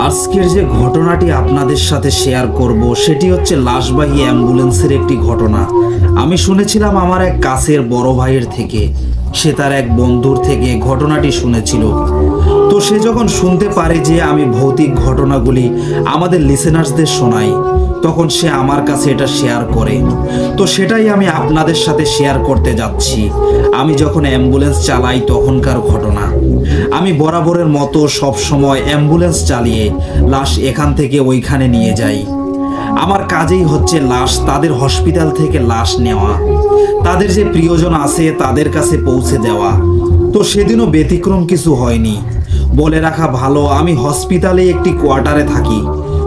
আজকের যে ঘটনাটি আপনাদের সাথে শেয়ার করব, সেটি হচ্ছে লাশবাহী অ্যাম্বুলেন্সের একটি ঘটনা। আমি শুনেছিলাম আমার এক কাছের বড় ভাইয়ের থেকে, সে তার এক বন্ধুর থেকে ঘটনাটি শুনেছিল। তো সে যখন শুনতে পারে যে আমি ভৌতিক ঘটনাগুলি আমাদের লিসেনার্সদের শোনাই, তখন সে আমার কাছে এটা শেয়ার করে। তো সেটাই আমি আপনাদের সাথে শেয়ার করতে যাচ্ছি। আমি যখন অ্যাম্বুলেন্স চালাই তখনকার ঘটনা। আমি বরাবরের মতো সব সময় অ্যাম্বুলেন্স চালিয়ে লাশ এখান থেকে ওইখানে নিয়ে যাই। আমার কাজেই হচ্ছে লাশ, তাদের হসপিটাল থেকে লাশ নেওয়া। তাদের যে প্রিয়জন আছে তাদের কাছে পৌঁছে দেওয়া। তো সেদিনও ব্যতিক্রম কিছু হয়নি। বলে রাখা ভালো, আমি হসপিটালে একটি কোয়ার্টারে থাকি।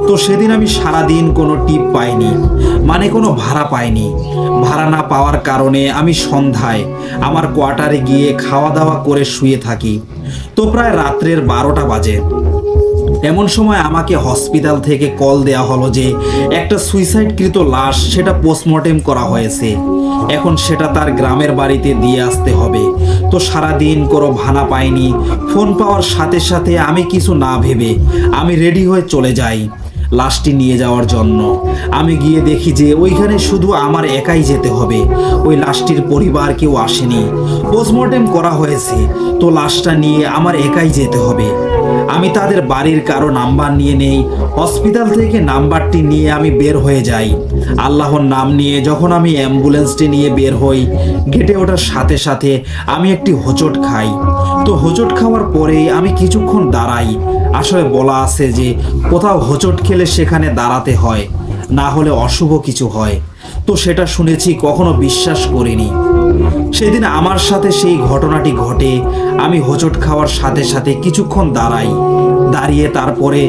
তো সেদিন আমি সারাদিন কোনো টিপ পাইনি মানে কোনো ভাড়া পাইনি। ভাড়া না পাওয়ার কারণে আমি সন্ধ্যায় আমার কোয়ার্টারে গিয়ে খাওয়া দাওয়া করে শুয়ে থাকি। তো প্রায় রাত্রের বারোটা বাজে। এমন সময় আমাকে হসপিটাল থেকে কল দেয়া হলো যে, একটা সুইসাইডকৃত লাশ, সেটা পোস্টমর্টেম করা হয়েছে। এখন সেটা তার গ্রামের বাড়িতে দিয়ে আসতে হবে। তো সারা দিন কোনো ভানা পায়নি। ফোন পাওয়ার সাথে সাথে আমি কিছু না ভেবে আমি রেডি হয়ে চলে যাই। লাশটি নিয়ে যাওয়ার জন্য। আমি গিয়ে দেখি যে ওইখানে শুধু আমার একাই যেতে হবে। ওই লাশটির পরিবার কেউ আসেনি। পোস্টমর্টেম করা হয়েছে। তো লাশটা নিয়ে আমার একাই যেতে হবে। আমি তাদের বাড়ির কারও নাম্বার নিয়ে নেই। হসপিটাল থেকে নাম্বারটি নিয়ে আমি বের হয়ে যাই। আল্লাহর নাম নিয়ে যখন আমি অ্যাম্বুলেন্সটি নিয়ে বের হই গেটে ওঠার সাথে সাথে আমি একটি হোঁচট খাই। তো হোঁচট খাওয়ার পরেই আমি কিছুক্ষণ দাঁড়াই। আসলে বলা আছে যে কোথাও হোঁচট খেলে সেখানে দাঁড়াতে হয়, না হলে অশুভ কিছু হয়। তো সেটা শুনেছি কখনো বিশ্বাস করিনি। সেদিন আমার সাথে সেই ঘটনাটি ঘটে, আমি হোঁচট খাওয়ার সাথে সাথে কিছুক্ষণ দাঁড়াই। দাঁড়িয়ে তারপরে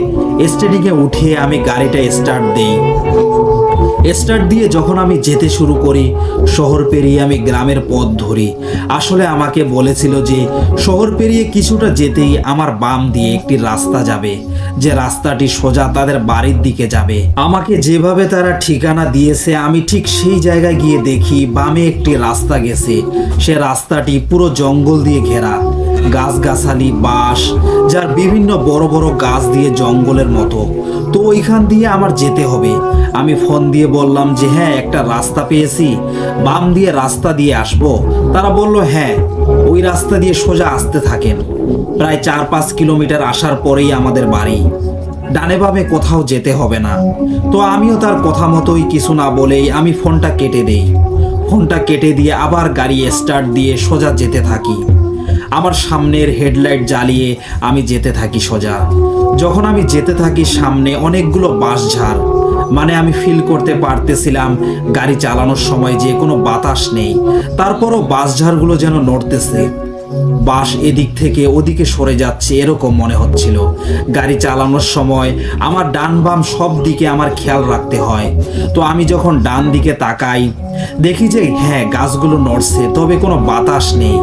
স্টেডিংয়ে উঠে আমি গাড়িটা স্টার্ট দেই। স্টার্ট দিয়ে যখন আমি যেতে শুরু করি, শহর পেরিয়ে আমি গ্রামের পথ ধরি। আসলে আমাকে বলেছিল যে, শহর পেরিয়ে কিছুটা যেতেই আমার বাম দিয়ে একটি রাস্তা যাবে। যে রাস্তাটি সোজা তাদের বাড়ির দিকে যাবে। আমাকে যেভাবে তারা ঠিকানা দিয়েছে, আমি ঠিক সেই জায়গায় গিয়ে দেখি বামে একটি রাস্তা গেছে। সে রাস্তাটি পুরো জঙ্গল দিয়ে ঘেরা। গাছগাছালি, বাঁশ, যার বিভিন্ন বড় বড় গাছ দিয়ে জঙ্গলের মতো। তো ওইখান দিয়ে আমার যেতে হবে। আমি ফোন দিয়ে বললাম যে হ্যাঁ একটা রাস্তা পেয়েছি। বাম দিয়ে রাস্তা দিয়ে আসব। তারা বলল হ্যাঁ ওই রাস্তা দিয়ে সোজা আসতে থাকেন। প্রায় চার পাঁচ কিলোমিটার আসার পরেই আমাদের বাড়ি। ডানে বামে কোথাও যেতে হবে না। তো আমিও তার কথা মতোই কিছু না বলেই আমি ফোনটা কেটে দেই। ফোনটা কেটে দিয়ে আবার গাড়ি স্টার্ট দিয়ে সোজা যেতে থাকি। আমার সামনের হেডলাইট জ্বালিয়ে আমি যেতে থাকি সোজা। যখন আমি যেতে থাকি সামনে অনেকগুলো বাঁশঝাড় মানে আমি ফিল করতে পারতেছিলাম গাড়ি চালানোর সময় যে কোনো বাতাস নেই। তারপরও বাঁশঝাড়গুলো যেন নড়তেছে। বাস এদিক থেকে ওদিকে সরে যাচ্ছে এরকম মনে হচ্ছিল। গাড়ি চালানোর সময় আমার ডান বাম সব দিকে আমার খেয়াল রাখতে হয়। তো আমি যখন ডান দিকে তাকাই, দেখি যে হ্যাঁ গাছগুলো নড়ছে, তবে কোনো বাতাস নেই।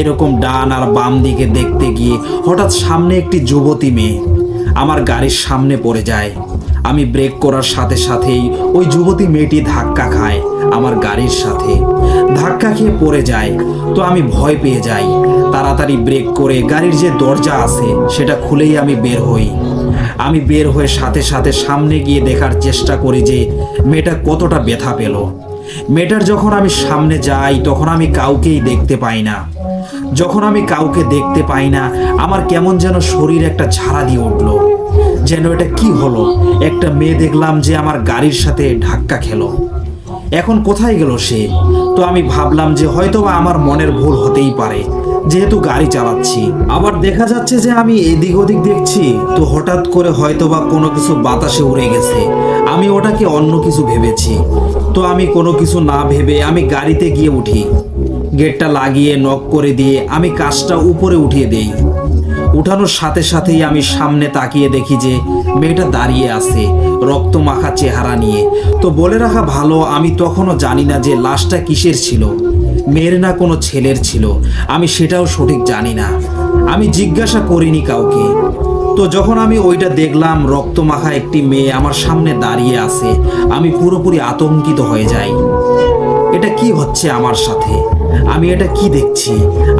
এরকম ডান আর বাম দিকে দেখতে গিয়ে হঠাৎ সামনে একটি যুবতী মেয়ে আমার গাড়ির সামনে পড়ে যায়। আমি ব্রেক করার সাথে সাথেই ওই যুবতী মেয়েটি ধাক্কা খায় আমার গাড়ির সাথে। ধাক্কা খেয়ে পড়ে যায়, তো আমি ভয় পেয়ে যাই। তাড়াতাড়ি ব্রেক করে গাড়ির যে দরজা আছে, সেটা খুলেই আমি বের হই। আমি বের হয়ে সাথে সাথে সামনে গিয়ে দেখার চেষ্টা করি যে মেয়েটা কতটা ব্যথা পেল। মেয়েটার যখন আমি সামনে যাই, তখন আমি কাউকেই দেখতে পাই না। যখন আমি কাউকে দেখতে পাই না, আমার কেমন যেন শরীর একটা ঝাড়া দিয়ে উঠল। যেন এটা কি হলো? একটা মেয়ে দেখলাম যে আমার গাড়ির সাথে ধাক্কা খেলো। এখন কোথায় গেল সে? তো আমি ভাবলাম যে হয়তোবা আমার মনের ভুল হতেই পারে। যেহেতু গাড়ি চালাচ্ছি। আবার দেখা যাচ্ছে যে আমি এদিক ওদিক দেখছি, তো হঠাৎ করে হয়তোবা কোনো কিছু বাতাসে উড়ে গেছে। আমি ওটাকে অন্য কিছু ভেবেছি। তো আমি কোনো কিছু না ভেবে আমি গাড়িতে গিয়ে উঠি। গেটটা লাগিয়ে নক করে দিয়ে আমি কাজটা উপরে উঠিয়ে দেই। উঠানোর সাথে সাথেই আমি সামনে তাকিয়ে দেখি যে মেয়েটা দাঁড়িয়ে আছে, রক্ত মাখা চেহারা নিয়ে। তো বলে রাখা ভালো, আমি তখনও জানি না যে লাশটা কিসের ছিল, মেয়ের না কোনো ছেলের ছিল, আমি সেটাও সঠিক জানি না। আমি জিজ্ঞাসা করিনি কাউকে। তো যখন আমি ওইটা দেখলাম, রক্ত মাখা একটি মেয়ে আমার সামনে দাঁড়িয়ে আছে, আমি পুরোপুরি আতঙ্কিত হয়ে যাই। এটা কি হচ্ছে আমার সাথে? আমি এটা কি দেখছি?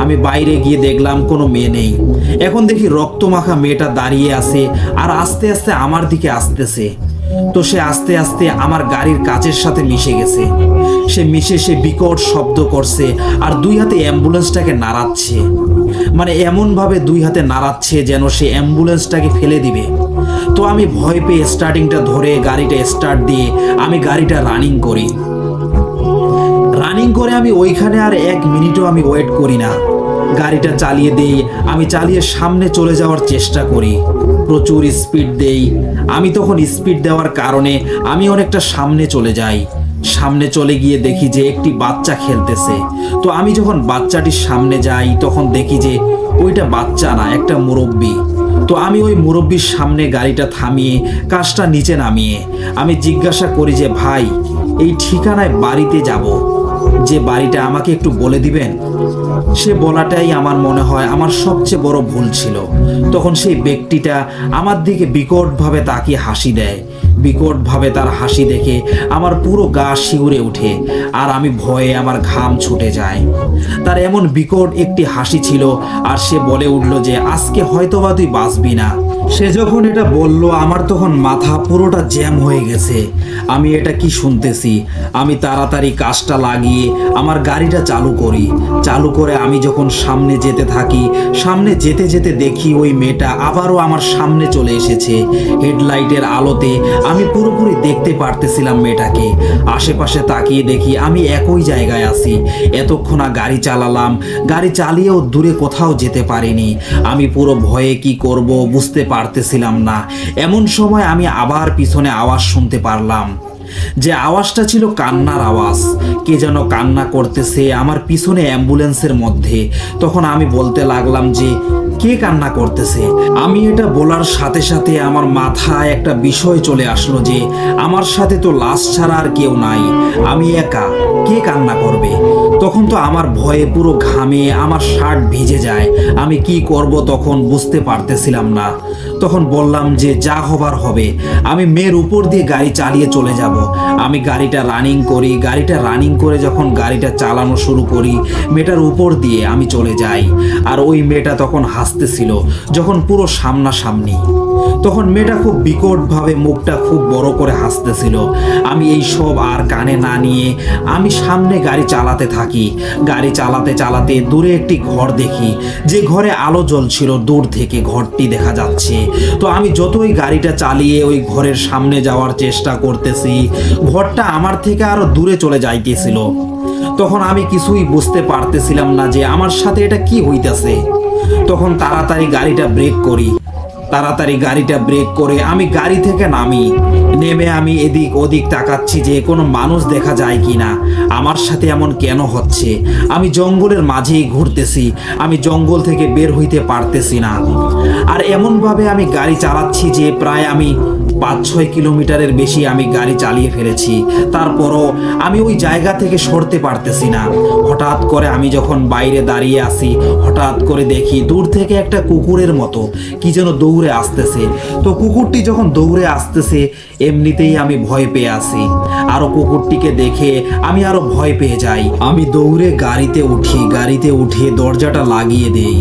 আমি বাইরে গিয়ে দেখলাম কোনো মেয়ে নেই। এখন দেখি রক্তমাখা মেয়েটা দাঁড়িয়ে আছে আর আস্তে আস্তে আমার দিকে আসতেছে। তো সে আস্তে আস্তে আমার গাড়ির কাচের সাথে মিশে গেছে। সে মিশে সে বিকট শব্দ করছে আর দুই হাতে অ্যাম্বুলেন্সটাকে নাড়াচ্ছে। মানে এমনভাবে দুই হাতে নাড়াচ্ছে যেন সে অ্যাম্বুলেন্সটাকে ফেলে দিবে। তো আমি ভয় পেয়ে স্টার্টিংটা ধরে গাড়িটা স্টার্ট দিয়ে আমি গাড়িটা রানিং করি। করে আমি ওইখানে আর এক মিনিটও আমি ওয়েট করি না। গাড়িটা চালিয়ে দেই, আমি চালিয়ে সামনে চলে যাওয়ার চেষ্টা করি। প্রচুর স্পিড দেই। আমি তখন স্পিড দেওয়ার কারণে আমি অনেকটা সামনে চলে যাই। সামনে চলে গিয়ে দেখি যে একটি বাচ্চা খেলতেছে। তো আমি যখন বাচ্চাটির সামনে যাই, তখন দেখি যে ওইটা বাচ্চা না, একটা মুরব্বী। তো আমি ওই মুরব্বীর সামনে গাড়িটা থামিয়ে, কাজটা নিচে নামিয়ে, আমি জিজ্ঞাসা করি যে, ভাই, এই ঠিকানায় বাড়িতে যাব? যে বাড়িটা আমাকে একটু বলে দিবেন? সে বলাটাই আমার মনে হয় আমার সবচেয়ে বড় ভুল ছিল। তখন সেই ব্যক্তিটা আমার দিকে বিকটভাবে তাকিয়ে হাসি দেয়। বিকটভাবে তার হাসি দেখে আমার পুরো গা শিউরে ওঠে আর আমি ভয়ে আমার ঘাম ছুটে যায়। তার এমন বিকট একটি হাসি ছিল আর সে বলে উঠল যে, আজকে হয়তোবা তুই বাঁচবি না। সে যখন এটা বলল, আমার তখন মাথা পুরোটা জ্যাম হয়ে গেছে। আমি এটা কি শুনতেছি? আমি তাড়াতাড়ি কাজটা লাগিয়ে আমার গাড়িটা চালু করি। চালু করে আমি যখন সামনে যেতে থাকি, সামনে যেতে যেতে দেখি ওই মেয়েটা আবারও আমার সামনে চলে এসেছে। হেডলাইটের আলোতে আমি পুরোপুরি দেখতে পারতেছিলাম মেয়েটাকে। আশেপাশে তাকিয়ে দেখি আমি একই জায়গায় আছি। এতক্ষণ গাড়ি চালালাম। গাড়ি চালিয়েও দূরে কোথাও যেতে পারিনি। আমি পুরো ভয়ে কি করব বুঝতে পারতেছিলাম না। এমন সময় আমি আবার পিছনে আওয়াজ শুনতে পারলাম যে আওয়াজটা ছিল কান্নার আওয়াজ। কে যেন কান্না করতেছে আমার পিছনে অ্যাম্বুলেন্সের মধ্যে। তখন আমি বলতে লাগলাম যে, কে কান্না করতেছে? আমি এটা বলার সাথে সাথে আমার মাথায় একটা বিষয় চলে আসলো যে, আমার সাথে তো লাশ ছাড়া আর কেউ নাই। আমি একা। কে কান্না করবে? তখন তো আমার ভয়ে পুরো ঘামে আমার শার্ট ভিজে যায়। আমি কি করব তখন বুঝতে পারতেছিলাম না। তখন বললাম যে, যা হবার হবে। আমি মেয়ের উপর দিয়ে গাড়ি চালিয়ে চলে যাব। আমি গাড়িটা রানিং করি। গাড়িটা রানিং করে যখন গাড়িটা চালানো শুরু করি, মেয়েটার উপর দিয়ে আমি চলে যাই। আর ওই মেয়েটা তখন হাসতেছিল, যখন পুরো সামনাসামনি। তখন মেয়েটা খুব বিকটভাবে মুখটা খুব বড় করে হাসতেছিল। আমি এই সব আর কানে না নিয়ে আমি সামনে গাড়ি চালাতে থাকি। গাড়ি চালাতে চালাতে দূরে একটি ঘর দেখি। যে ঘরে আলো জ্বলছিল, দূর থেকে ঘরটি দেখা যাচ্ছে। তো আমি যতই গাড়িটা চালিয়ে ওই ঘরের সামনে যাওয়ার চেষ্টা করতেছি, ঘরটা আমার থেকে আরও দূরে চলে যাইতেছিল। তখন আমি কিছুই বুঝতে পারতেছিলাম না যে আমার সাথে এটা কি হইতেছে। তখন তাড়াতাড়ি গাড়িটা ব্রেক করি। তাড়াতাড়ি গাড়িটা ব্রেক করে আমি গাড়ি থেকে নামি। নেমে আমি এদিক ওদিক তাকাচ্ছি যে কোনো মানুষ দেখা যায় কি না আমার সাথে এমন কেন হচ্ছে? আমি জঙ্গলের মাঝেই ঘুরতেছি, আমি জঙ্গল থেকে বের হইতে পারতেছি না। আর এমনভাবে আমি গাড়ি চালাচ্ছি যে প্রায় আমি পাঁচ ছয় কিলোমিটারের বেশি আমি গাড়ি চালিয়ে ফেলেছি। তারপরও আমি ওই জায়গা থেকে সরতে পারতেছি না। হঠাৎ করে আমি যখন বাইরে দাঁড়িয়ে আসি হঠাৎ করে দেখি দূর থেকে একটা কুকুরের মতো কি যেন দৌড়ে আসতেছে। তো কুকুরটি যখন দৌড়ে আসতেছে, এমনিতেই আমি ভয় পেয়ে আসি আরও কুকুরটিকে দেখে আমি আরও ভয় পেয়ে যাই। আমি দৌড়ে গাড়িতে উঠি, গাড়িতে উঠে দরজাটা লাগিয়ে দেই।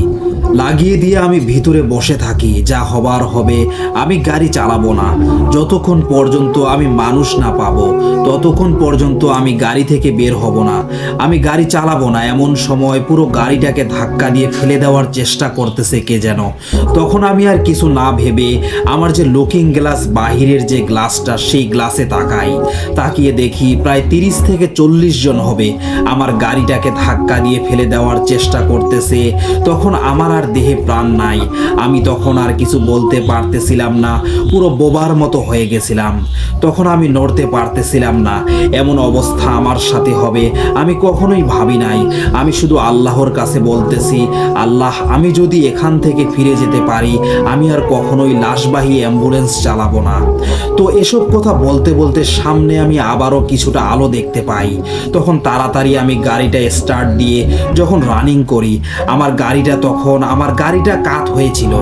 লাগিয়ে দিয়ে আমি ভিতরে বসে থাকি, যা হবার হবে। আমি গাড়ি চালাবো না। যতক্ষণ পর্যন্ত আমি মানুষ না পাবো, ততক্ষণ পর্যন্ত আমি গাড়ি থেকে বের হব না। আমি গাড়ি চালাবো না। এমন সময় পুরো গাড়িটাকে ধাক্কা দিয়ে ফেলে দেওয়ার চেষ্টা করতেছে কে যেন। তখন আমি আর কিছু না ভেবে আমার যে লুকিং গ্লাস বাহিরের যে গ্লাসটা সেই গ্লাসে তাকাই। তাকিয়ে দেখি প্রায় তিরিশ থেকে চল্লিশ জন হবে। আমার গাড়িটাকে ধাক্কা দিয়ে ফেলে দেওয়ার চেষ্টা করতেছে। তখন আমার আর দেহে প্রাণ নাই। আমি তখন আর কিছু বলতে পারতেছিলাম না। পুরো বোবার মতো হয়ে গেছিলাম। তখন আমি নড়তে পারতেছিলাম না। এমন অবস্থা আমার সাথে হবে। আমি কখনোই ভাবি নাই। আমি শুধু আল্লাহর কাছে বলতেছি, আল্লাহ, আমি যদি এখান থেকে ফিরে যেতে পারি, আমি আর কখনোই লাশবাহী অ্যাম্বুলেন্স চালাবো না। তো এসব কথা বলতে বলতে সামনে আমি আবারও কিছুটা আলো দেখতে পাই। তখন তাড়াতাড়ি আমি গাড়িটা স্টার্ট দিয়ে যখন রানিং করি, আমার গাড়িটা তখন আমার গাড়িটা কাত হয়েছিল।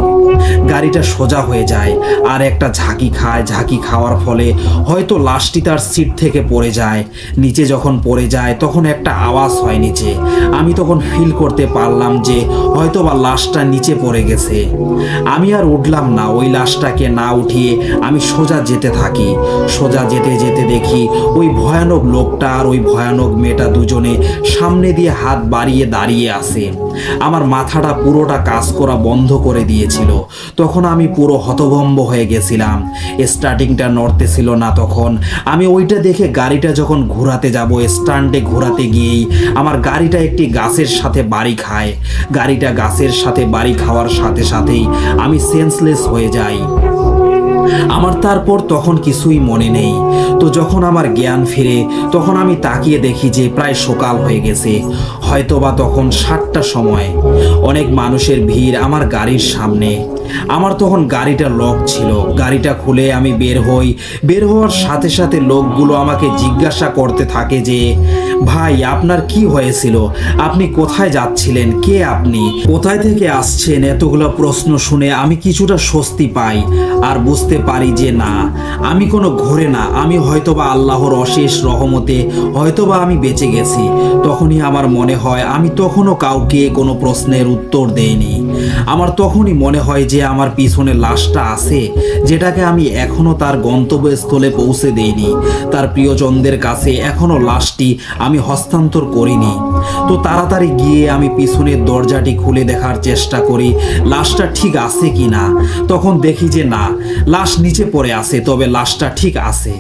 গাড়িটা সোজা হয়ে যায় আর একটা ঝাঁকি খায়। ঝাঁকি খাওয়ার ফলে হয়তো লাশটি তার সিট থেকে পড়ে যায়। নিচে যখন পড়ে যায় তখন একটা আওয়াজ হয় নিচে। আমি তখন ফিল করতে পারলাম যে হয়তো বা লাশটা নিচে পড়ে গেছে। আমি আর উঠলাম না। ওই লাশটাকে না উঠিয়ে আমি সোজা যেতে থাকি। সোজা যেতে যেতে দেখি ওই ভয়ানক লোকটা আর ওই ভয়ানক মেয়েটা দুজনে সামনে দিয়ে হাত বাড়িয়ে দাঁড়িয়ে আছে। আমার মাথাটা পুরোটা কাজ করা বন্ধ করে দিয়েছিল। তখন আমি পুরো হতভম্ব হয়ে গেছিলাম। স্টার্টিংটা নড়তেছিল না তখন। আমি ওইটা দেখে গাড়িটা যখন ঘোরাতে যাব, স্ট্যান্ডে ঘোরাতে গিয়েই আমার গাড়িটা একটি গাছের সাথে বাড়ি খায়। গাড়িটা গাছের সাথে বাড়ি খাওয়ার সাথে সাথেই আমি সেন্সলেস হয়ে যাই। আমার তারপর তখন কিছুই মনে নেই। তো যখন আমার জ্ঞান ফিরে, তখন আমি তাকিয়ে দেখি যে প্রায় সকাল হয়ে গেছে। হয়তোবা তখন সাতটা সময়। অনেক মানুষের ভিড় আমার গাড়ির সামনে। আমার তখন গাড়িটা লক ছিল। গাড়িটা খুলে আমি বের হই। বের হওয়ার সাথে সাথে লোকগুলো আমাকে জিজ্ঞাসা করতে থাকে যে, ভাই, আপনার কি হয়েছিল? আপনি কোথায় যাচ্ছিলেন? কে আপনি? কোথায় থেকে আসছেন? এতগুলো প্রশ্ন শুনে আমি কিছুটা স্বস্তি পাই আর বুঝতে পারি যে না, আমি কোনো ঘোরে না। আমি হয়তোবা আল্লাহর অশেষ রহমতে হয়তোবা আমি বেঁচে গেছি। তখনই আমার মনে হয়, আমি তখনও কাউকে কোনো প্রশ্নের উত্তর দেইনি। আমার তখনই মনে হয় যে আমার পিছনে লাশটা আছে, যেটাকে আমি এখনও তার গন্তব্যস্থলে পৌঁছে দেইনি। তার প্রিয়জনদের কাছে এখনও লাশটি আমি হস্তান্তর করিনি। তো তাড়াতাড়ি গিয়ে আমি পিছনের দরজাটি খুলে দেখার চেষ্টা করি, লাশটা ঠিক আছে কি না তখন দেখি যে না, লাশ নিচে পড়ে আছে, তবে লাশটা ঠিক আছে।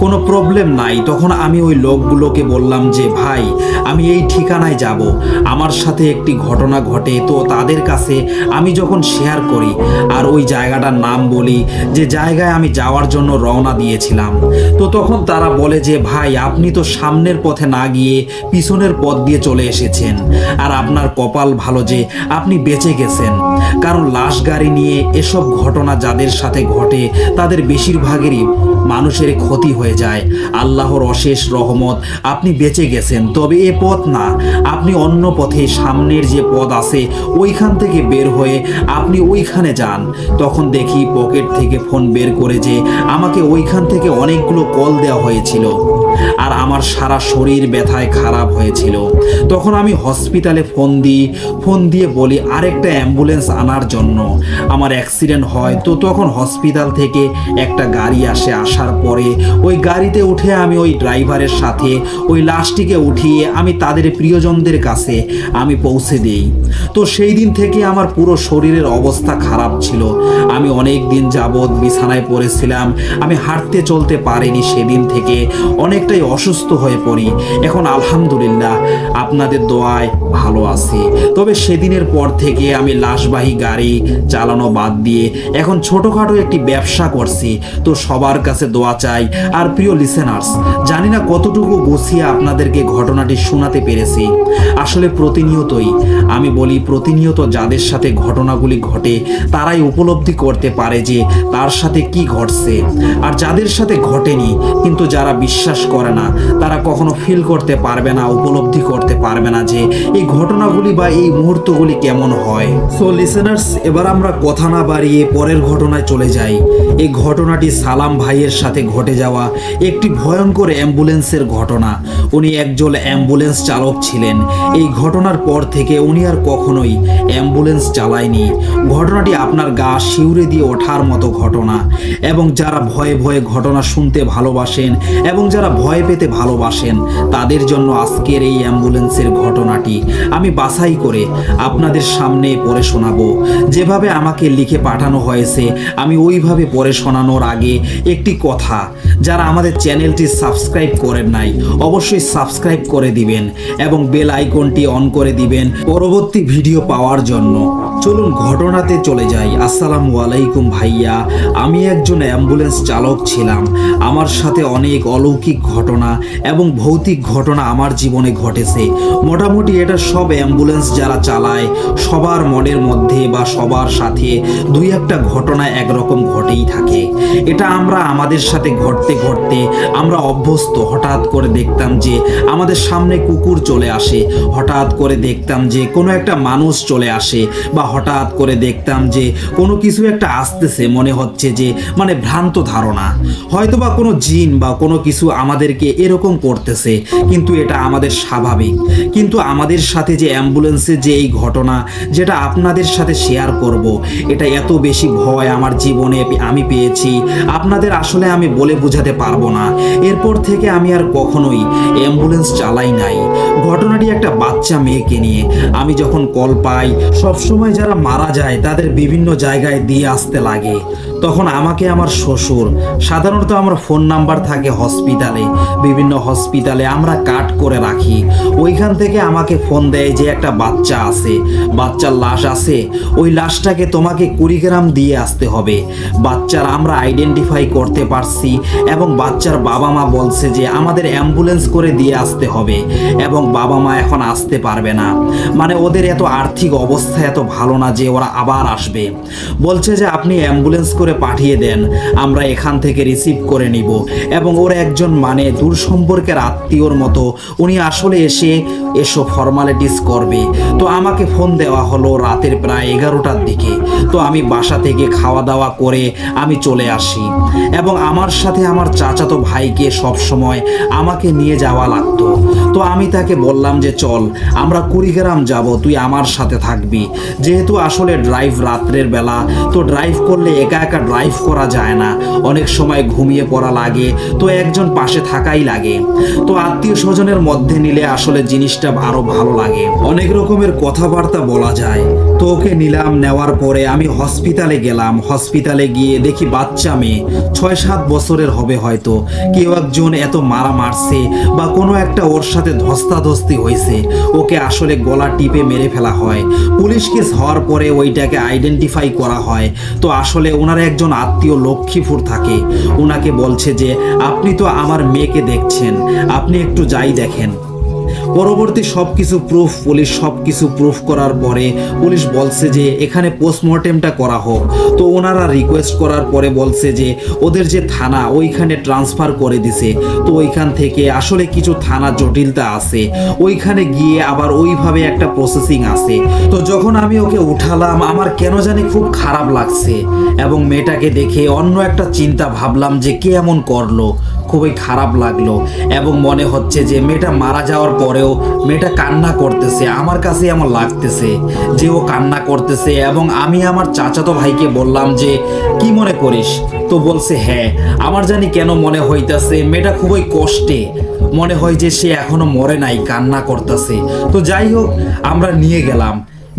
কোনো প্রবলেম নাই। তখন আমি ওই লোকগুলোকে বললাম যে, ভাই, আমি এই ঠিকানায় যাব। আমার সাথে একটি ঘটনা ঘটে, তো তাদের কাছে আমি যখন শেয়ার করি, আর ওই জায়গাটার নাম বলি, যে জায়গায় আমি যাওয়ার জন্য রওনা দিয়েছিলাম। তো তখন তারা বলে যে, ভাই, আপনি তো সামনের পথে না গিয়ে পিছনের পথ দিয়ে চলে এসেছেন। আর আপনার কপাল ভালো যে, আপনি বেঁচে গেছেন। কারণ লাশ গাড়ি নিয়ে এসব ঘটনা যাদের সাথে ঘটে, তাদের বেশিরভাগেরই মানুষের ক্ষতি হয়ে যায়। আল্লাহর অশেষ রহমত, আপনি বেঁচে গেছেন। তবে এ পথ না। আপনি অন্য পথে সামনের যে পথ আছে, ওইখান থেকে বের হয়ে আপনি ওইখানে যান। তখন দেখি পকেট থেকে ফোন বের করে যে, আমাকে ওইখান থেকে অনেকগুলো কল দেওয়া হয়েছিল। আর আমার সারা শরীর ব্যথায় খারাপ হয়েছিল। তখন আমি হসপিটালে ফোন দিই, ফোন দিয়ে বলি, আরেকটা অ্যাম্বুলেন্স আনার জন্য। আমার অ্যাক্সিডেন্ট হয়। তো তখন হসপিটাল থেকে একটা গাড়ি আসে, আসার পরে ওই গাড়িতে উঠে আমি ওই ড্রাইভারের সাথে, ওই লাশটিকে উঠিয়ে আমি তাদের প্রিয়জনদের কাছে আমি পৌঁছে দিই। তো সেই দিন থেকে আমার পুরো শরীরের অবস্থা খারাপ ছিল। আমি অনেক দিন যাবৎ বিছানায় পড়েছিলাম। আমি হাঁটতে চলতে পারিনি সেদিন থেকে। অনেকটাই অসুস্থ হয়ে পড়ি। এখন আলহামদুলিল্লাহ, আপনাদের দোয়ায় ভালো আছি। তবে সেদিনের পর থেকে আমি লাশবাহী গাড়ি চালানো বাদ দিয়ে এখন ছোটোখাটো একটি ব্যবসা করছি। তো সবার কাছে দোয়া চাই। আর প্রিয় লিসেনার্স জানি না কতটুকু গুছিয়ে আপনাদেরকে ঘটনাটি শোনাতে পেরেছি। আসলে প্রতিনিয়তই, আমি বলি প্রতিনিয়ত যাদের সাথে ঘটনাগুলি ঘটে, তারাই উপলব্ধি করতে পারে যে তার সাথে কি ঘটছে। আর যাদের সাথে ঘটেনি, কিন্তু যারা বিশ্বাস করে না। তারা কখনো ফিল করতে পারবে না, উপলব্ধি করতে পারবে না যে এই ঘটনাগুলি বা এই মুহূর্তগুলি কেমন হয়। সো লিসেনার্স এবার আমরা কথা না বাড়িয়ে পরের ঘটনায় চলে যাই। এই ঘটনাটি সালাম ভাইয়ের সাথে ঘটে যাওয়া একটি ভয়ঙ্কর অ্যাম্বুলেন্সের ঘটনা। উনি একজন অ্যাম্বুলেন্স চালক ছিলেন। এই ঘটনার পর থেকে উনি আর কখনোই অ্যাম্বুলেন্স চালায়নি। ঘটনাটি আপনার গা শিউরে দিয়ে ওঠার মতো ঘটনা। এবং যারা ভয়ে ভয়ে ঘটনা শুনতে ভালোবাসেন এবং যারা ভয় পেতে ভালোবাসেন। তাদের জন্য আজকের এই অ্যাম্বুলেন্সের ঘটনাটি আমি বাছাই করে আপনাদের সামনে পড়ে শোনাবো। যেভাবে আমাকে লিখে পাঠানো হয়েছে, আমি ওইভাবে পড়ে শোনানোর আগে একটি কথা, যারা আমাদের চ্যানেলটি সাবস্ক্রাইব করেন নাই, অবশ্যই সাবস্ক্রাইব করে দিবেন এবং বেল আইকনটি অন করে দিবেন পরবর্তী ভিডিও পাওয়ার জন্য। চলুন ঘটনাতে চলে যাই। আসসালামু আলাইকুম ভাইয়া, আমি একজন অ্যাম্বুলেন্স চালক ছিলাম। আমার সাথে অনেক অলৌকিক ঘটনা এবং ভৌতিক ঘটনা আমার জীবনে ঘটেছে। মোটামুটি এটা সব অ্যাম্বুলেন্স যারা চালায়, সবার মনের মধ্যে বা সবার সাথে দুই একটা ঘটনা একরকম ঘটেই থাকে। এটা আমরা আমাদের সাথে ঘটতে ঘটতে আমরা অভ্যস্ত। হঠাৎ করে দেখতাম যে আমাদের সামনে কুকুর চলে আসে। হঠাৎ করে দেখতাম যে কোনো একটা মানুষ চলে আসে বা হঠাৎ করে দেখতাম যে কোনো কিছু একটা আসতেছে। মনে হচ্ছে যে মানে ভ্রান্ত ধারণা। হয়তো বা কোনো জিন বা কোনো কিছু আমাদেরকে এরকম করতেছে। কিন্তু এটা আমাদের স্বাভাবিক। কিন্তু আমাদের সাথে যে অ্যাম্বুলেন্সে যে এই ঘটনা, যেটা আপনাদের সাথে শেয়ার করব, এটা এত বেশি ভয় আমার জীবনে আমি পেয়েছি। আপনাদের আসলে আমি বলে বোঝাতে পারব না। এরপর থেকে আমি আর কখনোই অ্যাম্বুলেন্স চালাই নাই। ঘটনাটি একটা বাচ্চা মেয়েকে নিয়ে। আমি যখন কল পাই, সবসময় যারা মারা যায়, তাদের বিভিন্ন জায়গায় দিয়ে আসতে লাগে। তখন আমাকে আমার শ্বশুর, সাধারণত আমার ফোন নাম্বার থাকে হসপিটালে, বিভিন্ন হসপিটালে আমরা কাট করে রাখি। ওইখান থেকে আমাকে ফোন দেয় যে একটা বাচ্চা আছে, বাচ্চার লাশ আছে, ওই লাশটাকে তোমাকে কুড়িগ্রাম দিয়ে আসতে হবে। বাচ্চার আমরা আইডেন্টিফাই করতে পারছি এবং বাচ্চার বাবা মা বলছে যে আমাদের অ্যাম্বুলেন্স করে দিয়ে আসতে হবে এবং বাবা মা এখন আসতে পারবে না। মানে ওদের এত আর্থিক অবস্থা এত ভালো না যে ওরা আবার আসবে। বলছে যে আপনি অ্যাম্বুলেন্স করে পাঠিয়ে দেন। আমরা এখান থেকে রিসিভ করে নিব। এবং ওর একজন মানে দূর সম্পর্কের আত্মীয়র মতো। উনি আসলে এসে এসব ফর্মালিটিস করবে। তো আমাকে ফোন দেওয়া হলো রাতের প্রায় এগারোটার দিকে। তো আমি বাসা থেকে খাওয়া দাওয়া করে আমি চলে আসি। এবং আমার সাথে আমার চাচাতো ভাইকে সবসময় আমাকে নিয়ে যাওয়া লাগতো। তো আমি তাকে বললাম যে, চল, আমরা কুড়িগ্রাম যাব, তুই আমার সাথে থাকবি। যেহেতু আসলে ড্রাইভ রাত্রের বেলা, তো ড্রাইভ করলে একা একা ড্রাইভ করা যায় না। অনেক সময় ঘুমিয়ে পড়া লাগে, তো একজন পাশে থাকাই লাগে। তো আত্মীয় স্বজনের মধ্যে নিলে আসলে জিনিসটা আরও ভালো লাগে। অনেক রকমের কথাবার্তা বলা যায়। তো ওকে নিলাম, নেওয়ার পরে আমি হসপিটালে গেলাম। হসপিটালে গিয়ে দেখি বাচ্চা মেয়ে, ছয় সাত বছরের হবে হয়তো। কেউ একজন এত মারা মারছে বা কোনো একটা ওর সাথে ধস্তাধস্তি হয়েছে ওকে আসলে গলা টিপে মেরে ফেলা হয়। পুলিশ কেস হওয়ার পরে ওইটাকে আইডেন্টিফাই করা হয়। তো আসলে ওনার একজন আত্মীয় লক্ষ্মীপুর থাকে। ওনাকে বলছে যে, আপনি তো আমার মেয়েকে দেখছেন। আপনি একটু যাই দেখেন। পরবর্তী সব কিছু প্রুফ পুলিশ সব কিছু প্রুফ করার পরে পুলিশ বলছে যে এখানে পোস্টমর্টেমটা করা হোক। তো ওনারা রিকোয়েস্ট করার পরে বলছে যে ওদের যে থানা, ওইখানে ট্রান্সফার করে দিছে। তো ওইখান থেকে আসলে কিছু থানা জটিলতা আছে। ওইখানে গিয়ে আবার ওইভাবে একটা প্রসেসিং আছে। তো যখন আমি ওকে উঠালাম, আমার কেন জানি খুব খারাপ লাগছে। এবং মেয়েটাকে দেখে অন্য একটা চিন্তা ভাবলাম যে কে এমন করল। খুবই খারাপ লাগল এবং মনে হচ্ছে যে মেয়েটা মারা যাওয়ার পরেও মেয়েটা কান্না করতেছে, আমার কাছে এমন লাগতেছে যে ও কান্না করতেছে এবং আমি আমার চাচাতো ভাইকে বললাম যে, কি মনে করিস? তো বলছে হ্যাঁ আমার জানি কেন মনে হইতাছে, মেয়েটা খুবই কষ্টে, মনে হয় যে সে এখনও মরে নাই, কান্না করতেছে। তো যাই হোক, আমরা নিয়ে গেলাম।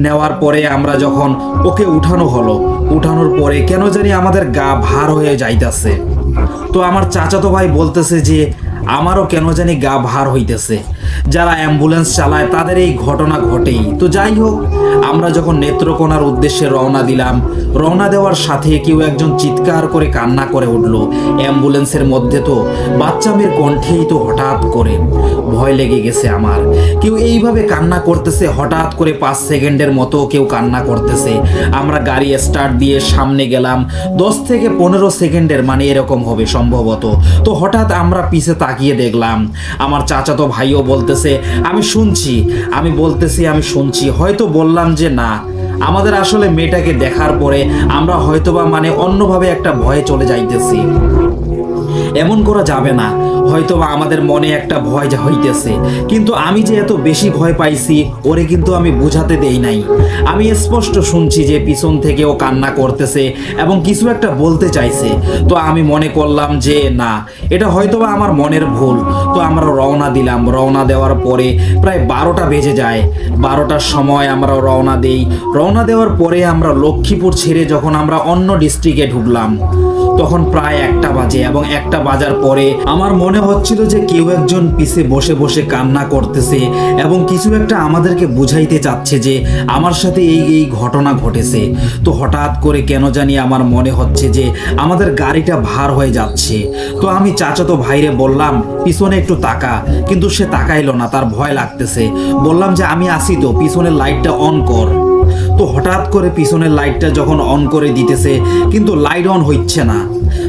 নেওয়ার পরে আমরা যখন ওকে উঠানো হলো, উঠানোর পরে কেন জানি আমাদের গা ভার হয়ে যাইতাছে। তো আমার চাচাতো ভাই বলতেছে যে আমারও কেন জানি গা ভার হইতেছে। যারা অ্যাম্বুলেন্স চালায়, তাদের এই ঘটনা ঘটেই। তো যাই হোক, আমরা যখন নেত্রকোনার উদ্দেশ্যে রওনা দিলাম, রওনা দেওয়ার সাথে কেউ একজন চিৎকার করে কান্না করে উঠল। অ্যাম্বুলেন্সের মধ্যে তো বাচ্চা মেয়ের কণ্ঠেই তো হঠাৎ করে ভয় লেগে গেছে আমার। কেউ এইভাবে কান্না করতেছে, হঠাৎ করে পাঁচ সেকেন্ডের মতো কেউ কান্না করতেছে। আমরা গাড়ি স্টার্ট দিয়ে সামনে গেলাম, দশ থেকে পনেরো সেকেন্ডের মানে এরকম হবে সম্ভবত। তো হঠাৎ আমরা পিছে তাকিয়ে দেখলাম, আমার চাচাতো ভাইও বলতেছে, আমি শুনছি, আমি বলতেছি, আমি শুনছি। হয়তো বললাম যে না, আমাদের আসলে মেয়েটাকে দেখার পরে আমরা হয়তোবা মানে অন্যভাবে একটা ভয়ে চলে যাইতেছি। এমন করা যাবে না। হয়তোবা আমাদের মনে একটা ভয় যা হইতেছে। কিন্তু আমি যে এত বেশি ভয় পাইছি, ওরে কিন্তু আমি বুঝাতে দেই নাই। আমি স্পষ্ট শুনছি যে পিছন থেকে ও কান্না করতেছে এবং কিছু একটা বলতে চাইছে। তো আমি মনে করলাম যে, না, এটা হয়তোবা আমার মনের ভুল। তো আমরা রওনা দিলাম। রওনা দেওয়ার পরে প্রায় বারোটা বেজে যায়। বারোটার সময় আমরা রওনা দেই। রওনা দেওয়ার পরে আমরা লক্ষ্মীপুর ছেড়ে যখন আমরা অন্য ডিস্ট্রিক্টে ঢুকলাম তখন প্রায় একটা বাজে এবং একটা বাজার পরে আমার মনে হচ্ছিল যে কেউ একজন পিছে বসে বসে কান্না করতেছে এবং কিছু একটা আমাদেরকে বুঝাইতে চাচ্ছে যে আমার সাথে এই এই ঘটনা ঘটেছে। তো হঠাৎ করে কেন জানি আমার মনে হচ্ছে যে আমাদের গাড়িটা ভার হয়ে যাচ্ছে। তো আমি চাচাতো ভাইরে বললাম, পিছনে একটু তাকা। কিন্তু সে তাকাইলো না, তার ভয় লাগতেছে। বললাম যে, আমি আসি তো, পিছনের লাইটটা অন কর। তো হঠাৎ করে পিছনের লাইটটা যখন অন করে দিতেছে কিন্তু লাইট অন হচ্ছে না।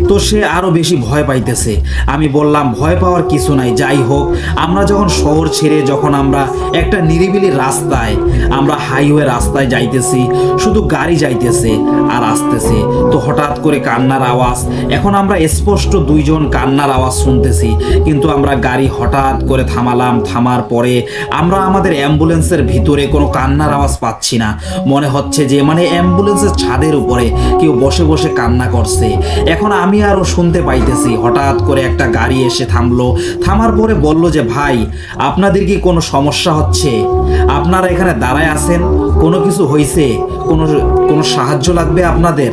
তো সে আরও বেশি ভয় পাইতেছে। আমি বললাম, ভয় পাওয়ার কিছু নাই, যাই হোক। আমরা যখন শহর ছেড়ে যখন আমরা একটা নিরিবিলি রাস্তায়, আমরা হাইওয়ে রাস্তায় যাইতেছি, শুধু গাড়ি যাইতেছে আর আসতেছে। তো হঠাৎ করে কান্নার আওয়াজ, এখন আমরা স্পষ্ট দুইজন কান্নার আওয়াজ শুনতেছি, কিন্তু আমরা গাড়ি হঠাৎ করে থামালাম, থামার পরে আমরা আমাদের অ্যাম্বুলেন্সের ভিতরে কোনো কান্নার আওয়াজ পাচ্ছি না। মনে হচ্ছে যে মানে অ্যাম্বুলেন্সের ছাদের উপরে কেউ বসে বসে কান্না করছে। এখন আমি আরও শুনতে পাইতেছি। হঠাৎ করে একটা গাড়ি এসে থামলো। থামার পরে বলল যে, ভাই, আপনাদের কি কোনো সমস্যা হচ্ছে? আপনারা এখানে দাঁড়ায় আছেন? কোনো কিছু হয়েছে কোনো কোনো সাহায্য লাগবে আপনাদের?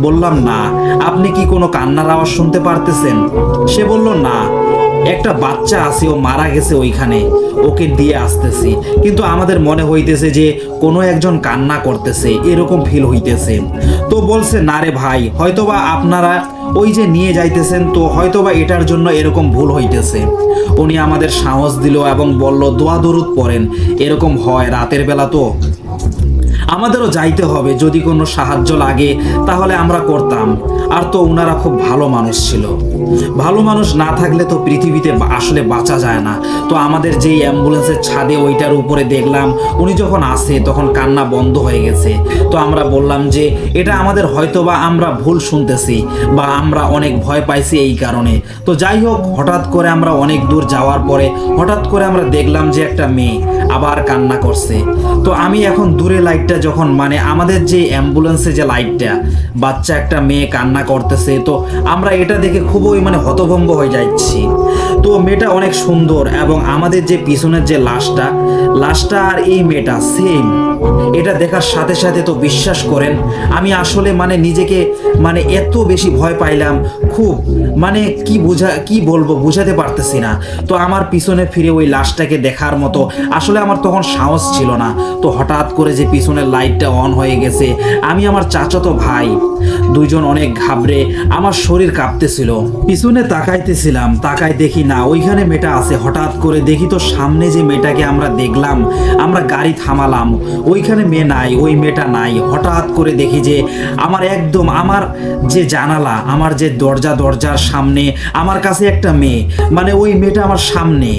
বললাম, না। আপনি কি কোনো কান্নার আওয়াজ শুনতে পারতেছেন? সে বলল, না। একটা বাচ্চা আছে, ও মারা গেছে ওইখানে। ওকে দিয়ে আসতেছি। কিন্তু আমাদের মনে হইতেছে যে কোনো একজন কান্না করতেছে, এরকম ফিল হইতেছে। তো বলছে, না রে ভাই, হয়তোবা আপনারা ওই যে নিয়ে যাইতেছেন, তো হয়তোবা এটার জন্য এরকম ভুল হইতেছে। উনি আমাদের সাহস দিল এবং বলল, দোয়া দরুদ পড়েন, এরকম হয় রাতের বেলা তো। আমাদেরও যাইতে হবে, যদি কোনো সাহায্য লাগে, তাহলে আমরা করতাম। আর তো ওনারা খুব ভালো মানুষ ছিল। ভালো মানুষ না থাকলে তো পৃথিবীতে আসলে বাঁচা যায় না। তো আমাদের যেই অ্যাম্বুলেন্সের ছাদে ওইটার উপরে দেখলাম, উনি যখন আসে তখন কান্না বন্ধ হয়ে গেছে। তো আমরা বললাম যে, এটা আমাদের হয়তো বা আমরা ভুল শুনতেছি বা আমরা অনেক ভয় পাইছি এই কারণে। তো যাই হোক, হঠাৎ করে আমরা অনেক দূর যাওয়ার পরে হঠাৎ করে আমরা দেখলাম যে একটা মেয়ে আবার কান্না করছে। তো আমি এখন দূরে লাইটটা যখন মানে আমাদের যে অ্যাম্বুলেন্সে যে লাইটটা, বাচ্চা একটা মেয়ে কান্না করতেছে, তো আমরা এটা দেখে খুবই মানে হতভম্ব হয়ে যাচ্ছি। তো মেয়েটা অনেক সুন্দর এবং আমাদের যে পিছনের যে লাশটা লাশটা আর এই মেয়েটা সেম দেখার সাথে সাথে তো বিশ্বাস করেন। আমি আসলে মানে নিজেকে মানে এত বেশি ভয় পাইলাম, খুব মানে কি বোঝা, কি বলব বোঝাতে পারতেছি না। তো আমার পিছনে ফিরে ওই লাশটাকে দেখার মতো আসলে আমার তখন সাহস ছিল না। তো হঠাৎ করে যে পিছনের লাইটটা অন হয়ে গেছে, আমি আমার চাচাতো ভাই দুইজন অনেক ঘাবড়ে আমার শরীর কাঁপতেছিল। পিছনে তাকাইতেছিলাম, তাকাই দেখি না, ওইখানে মেয়েটা আছে। হঠাৎ করে দেখি তো সামনে যে মেয়েটাকে আমরা দেখলাম, আমরা গাড়ি থামালাম। ওইখানে মেয়ে নাই, ওই মেয়েটা নাই। হঠাৎ করে দেখি যে আমার একদম আমার যে জানালা, আমার যে দরজা, দরজার সামনে আমার কাছে একটা মেয়ে। মানে ওই মেয়েটা আমার সামনে।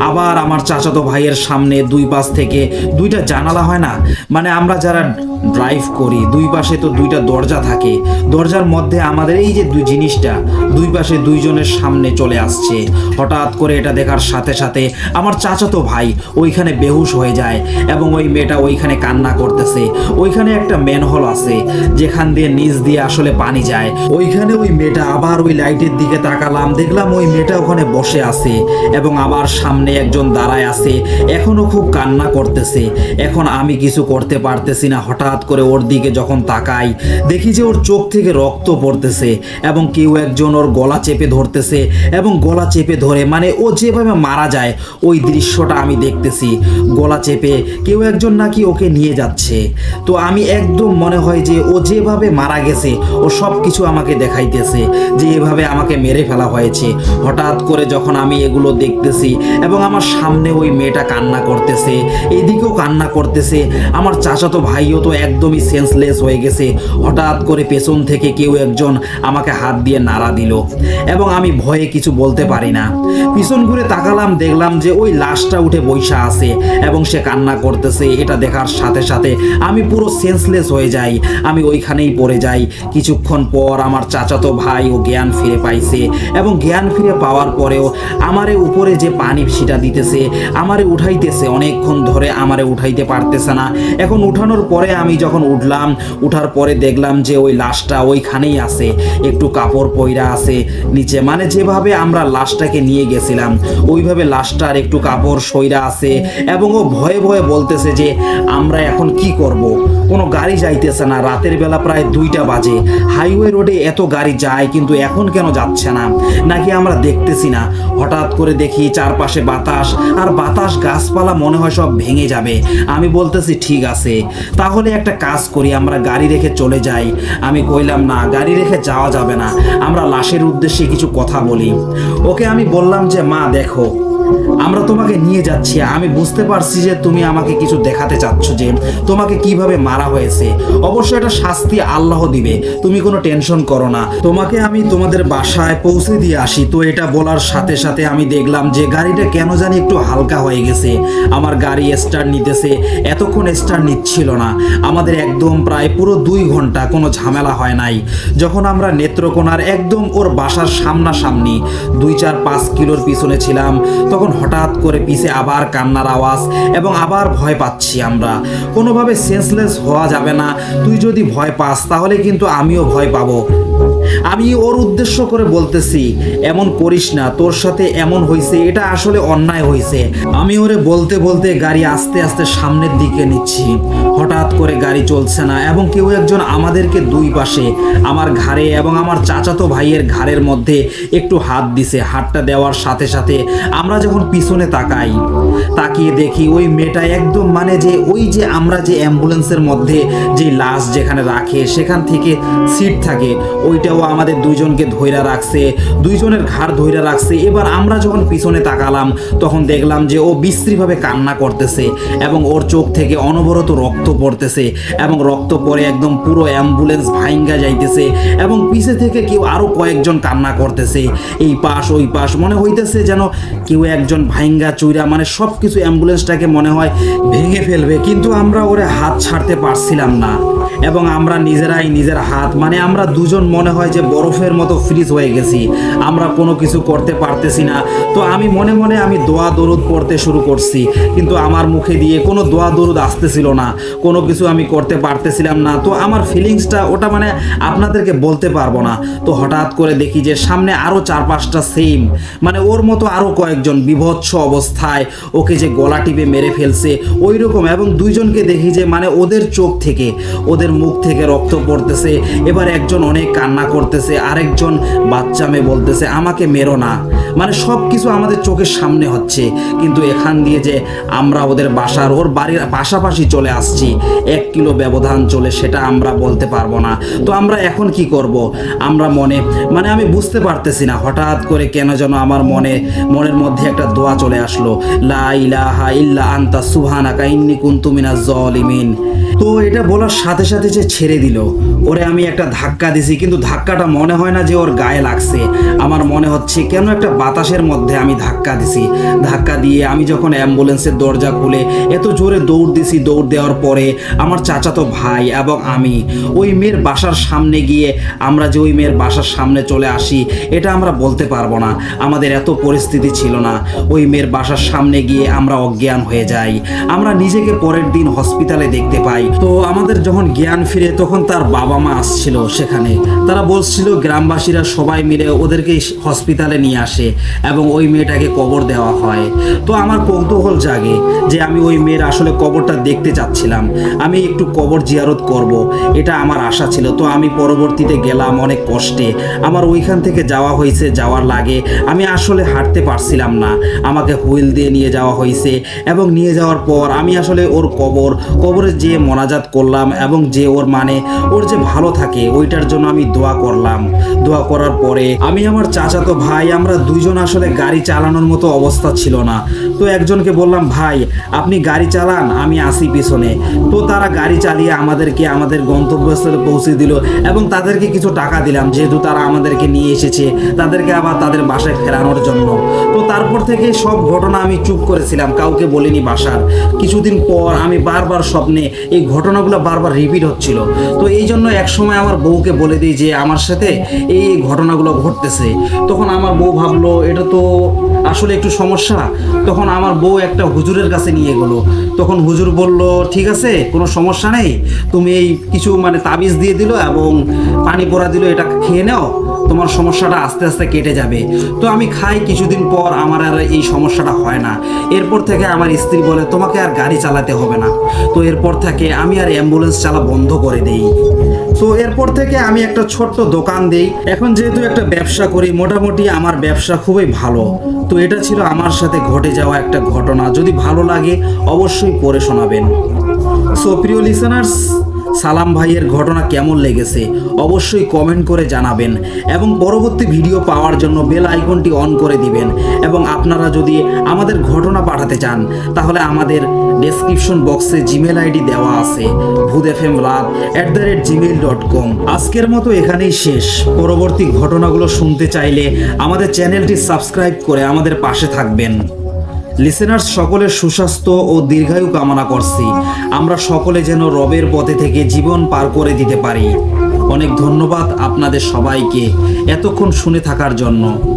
আবার আমার চাচাতো ভাইয়ের সামনে দুই পাশ থেকে দুইটা জানালা হয় না? মানে আমরা যারা ড্রাইভ করি, দুই পাশে তো দুইটা দরজা থাকে। দরজার মধ্যে আমাদের এই যে দুই জিনিসটা, দুই পাশে দুইজনের সামনে চলে আসছে। হঠাৎ করে এটা দেখার সাথে সাথে আমার চাচাতো ভাই ওইখানে বেহুশ হয়ে যায় এবং ওই মেয়েটা ওইখানে কান্না করতেছে। ওইখানে একটা ম্যানহোল আছে, যেখান দিয়ে নিচ দিয়ে আসলে পানি যায়। ওইখানে ওই মেয়েটা আবার ওই লাইটের দিকে তাকালাম, দেখলাম ওই মেয়েটা ওখানে বসে আছে এবং আমার সামনে একজন দাঁড়ায় আছে, এখনও খুব কান্না করতেছে। এখন আমি কিছু করতে পারতেছি না, হঠাৎ করে ওর দিকে যখন তাকাই, দেখি যে ওর চোখ থেকে রক্ত পড়তেছে এবং কেউ একজন ওর গলা চেপে ধরতেছে এবং গলা চেপে ধরে মানে ও যেভাবে মারা যায়, ওই দৃশ্যটা আমি দেখতেছি। গলা চেপে কেউ একজন নাকি ওকে নিয়ে যাচ্ছে। তো আমি একদম মনে হয় যে ও যেভাবে মারা গেছে, ও সব কিছু আমাকে দেখাইতেছে যে এভাবে আমাকে মেরে ফেলা হয়েছে। হঠাৎ করে যখন আমি এগুলো দেখতেছি এবং আমার সামনে ওই মেয়েটা কান্না করতেছে, এদিকেও কান্না করতেছে, আমার চাচাতো ভাইও তো একদমই সেন্সলেস হয়ে গেছে। হঠাৎ করে পেছন থেকে কেউ একজন আমাকে হাত দিয়ে নাড়া দিল এবং আমি ভয়ে কিছু বলতে পারি না। পিছন ঘুরে তাকালাম, দেখলাম যে ওই লাশটা উঠে বৈশা আছে এবং সে কান্না করতেছে, এটা দেখার সাথে সাথে আমি পুরো সেন্সলেস হয়ে যাই। আমি ওইখানেই পড়ে যাই। কিছুক্ষণ পর আমার চাচাতো ভাই ও জ্ঞান ফিরে পাইছে এবং জ্ঞান ফিরে পাওয়ার পরেও আমারে উপরে যে পানি সেটা দিতেছে, আমারে উঠাইতেছে, অনেকক্ষণ ধরে আমারে উঠাইতে পারতেছে না। এখন উঠানোর পরে আমি যখন উঠলাম, উঠার পরে দেখলাম যে ওই লাশটা ওইখানেই আছে। একটু কাপড় পইরা আছে নিচে। মানে যেভাবে আমরা লাশটাকে নিয়ে গেছিলাম, ওইভাবে লাশটার একটু কাপড় সইরা আছে এবং ও ভয়ে ভয়ে বলতেছে যে, আমরা এখন কি করব? কোনো গাড়ি যাইতেছে না। রাতের বেলা প্রায় দুইটা বাজে। হাইওয়ে রোডে এত গাড়ি যায়, কিন্তু এখন কেন যাচ্ছে না? নাকি আমরা দেখতেছি না? হঠাৎ করে দেখি চারপাশে বাতাস, আর বাতাস গাছপালা মনে হয় সব ভেঙে যাবে। আমি বলতেছি, ঠিক আছে। তাহলে একটা কাজ করি, আমরা গাড়ি রেখে চলে যাই। আমি কইলাম, না, গাড়ি রেখে যাওয়া যাবে না। আমরা লাশের উদ্দেশ্যে কিছু কথা বলি। ওকে আমি বললাম যে, মা, দেখো আমরা তোমাকে নিয়ে যাচ্ছি। আমি বুঝতে পারছি যে তুমি আমাকে কিছু দেখাতে চাচ্ছ যে তোমাকে কীভাবে মারা হয়েছে। অবশ্যই এটা শাস্তি আল্লাহ দিবে। তুমি কোনো টেনশন করো না। তোমাকে আমি তোমাদের বাসায় পৌঁছে দিয়ে আসি। তো এটা বলার সাথে সাথে আমি দেখলাম যে গাড়িটা কেন জানি একটু হালকা হয়ে গেছে। আমার গাড়ি স্টার্ট নিতেছে। এতক্ষণ স্টার্ট নিচ্ছিল না। আমাদের একদম প্রায় পুরো দুই ঘণ্টা কোনো ঝামেলা হয় নাই। যখন আমরা নেত্রকোনার একদম ওর বাসার সামনাসামনি দুই চার পাঁচ কিলোর পিছনে ছিলাম তখন হঠাৎ করে পিছে আবার কান্নার আওয়াজ এবং আবার ভয় পাচ্ছি আমরা। কোনোভাবে সেন্সলেস হওয়া যাবে না। তুই যদি ভয় পাস, তাহলে কিন্তু আমিও ভয় পাবো। আমি ওর উদ্দেশ্য করে বলতেছি, এমন করিস না, তোর সাথে এমন হয়েছে এটা আসলে অন্যায় হয়েছে আমি ওরে বলতে বলতে গাড়ি আস্তে আস্তে সামনের দিকে নিচ্ছি। হঠাৎ করে গাড়ি চলছে না এবং কেউ একজন আমাদেরকে দুই পাশে, আমার ঘাড়ে এবং আমার চাচাতো ভাইয়ের ঘাড়ের মধ্যে একটু হাত দিছে। হাতটা দেওয়ার সাথে সাথে আমরা যখন পিছনে তাকাই, তাকিয়ে দেখি ওই মেয়েটা একদম মানে যে ওই যে আমরা যে অ্যাম্বুলেন্সের মধ্যে যে লাশ যেখানে রাখে, সেখান থেকে সিট থাকে। ওইটাও আমাদের দুইজনকে ধৈরা রাখছে, দুইজনের ঘাড় ধৈরা রাখছে। এবার আমরা যখন পিছনে তাকালাম, তখন দেখলাম যে ও বিশ্রীভাবে কান্না করতেছে এবং ওর চোখ থেকে অনবরত রক্ত পড়তেছে এবং রক্ত পরে একদম পুরো অ্যাম্বুলেন্স ভাইঙ্গা যাইতেছে এবং পিছে থেকে কেউ আরও কয়েকজন কান্না করতেছে। এই পাশ, ওই পাশ, মনে হইতেছে যেন কেউ একজন ভাইঙ্গা চুইরা মানে সব কিছু অ্যাম্বুলেন্সটাকে মনে হয় ভেঙে ফেলবে, কিন্তু আমরা ওরে হাত ছাড়তে পারছিলাম না। এবং আমরা নিজেরাই নিজের হাত মানে আমরা দুজন মনে হয় যে বরফের মতো ফ্রিজ হয়ে গেছি। আমরা কোনো কিছু করতে পারতেছি না। তো আমি মনে মনে আমি দোয়া দরুদ পড়তে শুরু করছি। কিন্তু আমার মুখে দিয়ে কোনো দোয়া দরুদ আসতেছিল না। কোনো কিছু আমি করতে পারতেছিলাম না। তো আমার ফিলিংসটা ওটা মানে আপনাদেরকে বলতে পারব না। তো হঠাৎ করে দেখি যে সামনে আরও চার পাঁচটা সেম মানে ওর মতো আরও কয়েকজন বিভৎস অবস্থায় ওকে যে গলা টিপে মেরে ফেলছে ওই রকম এবং দুইজনকে দেখি যে মানে ওদের চোখ থেকে, ওদের মুখ থেকে রক্ত পড়তেছে। এবার একজন অনেক কান্না করতেছে। আরেকজন বাচ্চা মেয়ে বলতেছে, আমাকে মেরো না। মানে সব কিছু আমাদের চোখের সামনে হচ্ছে। কিন্তু এখান দিয়ে যে আমরা ওদের বাসার, ওর বাড়ির পাশাপাশি চলে আসছি, এক কিলো ব্যবধান চলে সেটা আমরা বলতে পারব না। তো আমরা এখন কি করব? আমরা মনে মানে আমি বুঝতে পারতেছি না, হঠাৎ করে কেন যেন আমার মনে, মনের মধ্যে একটা দোয়া চলে আসলো। লা আন্তা সুবহানাকা ইন্নী কুনতু মিনাজ জালিমিন। তো এটা বলার সাথে সাথে যে ছেড়ে দিল, ওরে আমি একটা ধাক্কা দিছি, কিন্তু ধাক্কাটা মনে হয় না যে ওর গায়ে লাগছে। আমার মনে হচ্ছে কেন একটা বাতাসের মধ্যে আমি ধাক্কা দিছি। ধাক্কা দিয়ে আমি যখন অ্যাম্বুলেন্সের দরজা খুলে এত জোরে দৌড় দিছি, দৌড় দেওয়ার পরে আমার চাচাতো ভাই এবং আমি, ওই মেয়ের বাসার সামনে গিয়ে আমরা যে ওই মেয়ের বাসার সামনে চলে আসি, এটা আমরা বলতে পারব না। আমাদের এত পরিস্থিতি ছিল না। ওই মেয়ের বাসার সামনে গিয়ে আমরা অজ্ঞান হয়ে যাই। আমরা নিজেকে পরের দিন হসপিটালে দেখতে পাই। তো আমাদের যখন জ্ঞান ফিরে তখন তার বাবা মা আসছিল সেখানে। তারা বলছিল, গ্রামবাসীরা সবাই মিলে ওদেরকে হসপিটালে নিয়ে আসে। এবং ওই মেয়েটাকে কবর দেওয়া হয়। তো আমার কৌতূহল জাগে যে আমি ওই মেয়ের আসলে কবরটা দেখতে চাচ্ছিলাম। আমি একটু কবর জিয়ারত করব, এটা আমার আশা ছিল। তো আমি পরবর্তীতে গেলাম অনেক কষ্টে। আমার ওইখান থেকে যাওয়া হয়েছে, যাওয়ার লাগে। আমি আসলে হাঁটতে পারছিলাম না। আমাকে হুইল দিয়ে নিয়ে যাওয়া হয়েছে এবং নিয়ে যাওয়ার পর আমি আসলে ওর কবর কবরে যে মোনাজাত করলাম এবং যে ওর মানে ওর যে ভালো থাকে, ওইটার জন্য আমি দোয়া করলাম। দোয়া করার পরে আমি আমার চাচাতো ভাই, আমরা দুইজন আসলে গাড়ি চালানোর মতো অবস্থা ছিল না। তো একজনকে বললাম, ভাই, আপনি গাড়ি চালান, আমি আসি পিছনে। তো তারা গাড়ি চালিয়ে আমাদেরকে, আমাদের গন্তব্যস্থলে পৌঁছে দিল এবং তাদেরকে কিছু টাকা দিলাম, যেহেতু তারা আমাদেরকে নিয়ে এসেছে, তাদেরকে আবার তাদের বাসায় ফেরানোর জন্য। তো তারপর থেকে সব ঘটনা আমি চুপ করেছিলাম, কাউকে বলিনি বাসার। কিছুদিন পর আমি বারবার স্বপ্নে এই ঘটনাগুলো বারবার রিপিট হচ্ছিল। তো এই জন্য এক সময় আমার বউকে বলে দিই যে, আমার সাথে এই ঘটনাগুলো ঘটতেছে। তখন আমার বউ ভাবলো এটা তো আসলে একটু সমস্যা। তখন আমার বউ একটা হুজুরের কাছে নিয়ে গেলো। তখন হুজুর বলল, ঠিক আছে, কোনো সমস্যা নেই। তুমি এই কিছু মানে তাবিজ দিয়ে দিল এবং পানি পড়া দিল এটা খেয়ে নাও। তোমার সমস্যাটা আস্তে আস্তে কেটে যাবে। তো আমি খাই কিছুদিন পর আমার আর এই সমস্যাটা হয় না। এরপর থেকে আমার স্ত্রী বলে, তোমাকে আর গাড়ি চালাতে হবে না। তো এরপর থেকে আমি আর অ্যাম্বুলেন্স চালা বন্ধ করে দেই। তো এরপর থেকে আমি একটা ছোট্ট দোকান দেই। এখন যেহেতু একটা ব্যবসা করি, মোটামুটি আমার ব্যবসা খুবই ভালো। তো এটা ছিল আমার সাথে ঘটে যাওয়া একটা ঘটনা। যদি ভালো লাগে, অবশ্যই পড়ে শোনাবেন। সো প্রিয় লিসেনার্স সালাম ভাইয়ের ঘটনা কেমন লেগেছে অবশ্যই কমেন্ট করে জানাবেন এবং পরবর্তী ভিডিও পাওয়ার জন্য বেল আইকনটি অন করে দিবেন এবং আপনারা যদি আমাদের ঘটনা পাঠাতে চান, তাহলে আমাদের ডেসক্রিপশন বক্সে জিমেল আইডি দেওয়া আছে, Bhoot F M Raat at the rate Gmail dot com আজকের মতো এখানেই শেষ। পরবর্তী ঘটনাগুলো শুনতে চাইলে আমাদের চ্যানেলটি সাবস্ক্রাইব করে আমাদের পাশে থাকবেন। লিসেনার্স সকলের সুস্বাস্থ্য ও দীর্ঘায়ু কামনা করছি। আমরা সকলে যেন রবের পথে থেকে জীবন পার করে দিতে পারি। অনেক ধন্যবাদ আপনাদের সবাইকে। এতক্ষণ শুনে থাকার জন্য।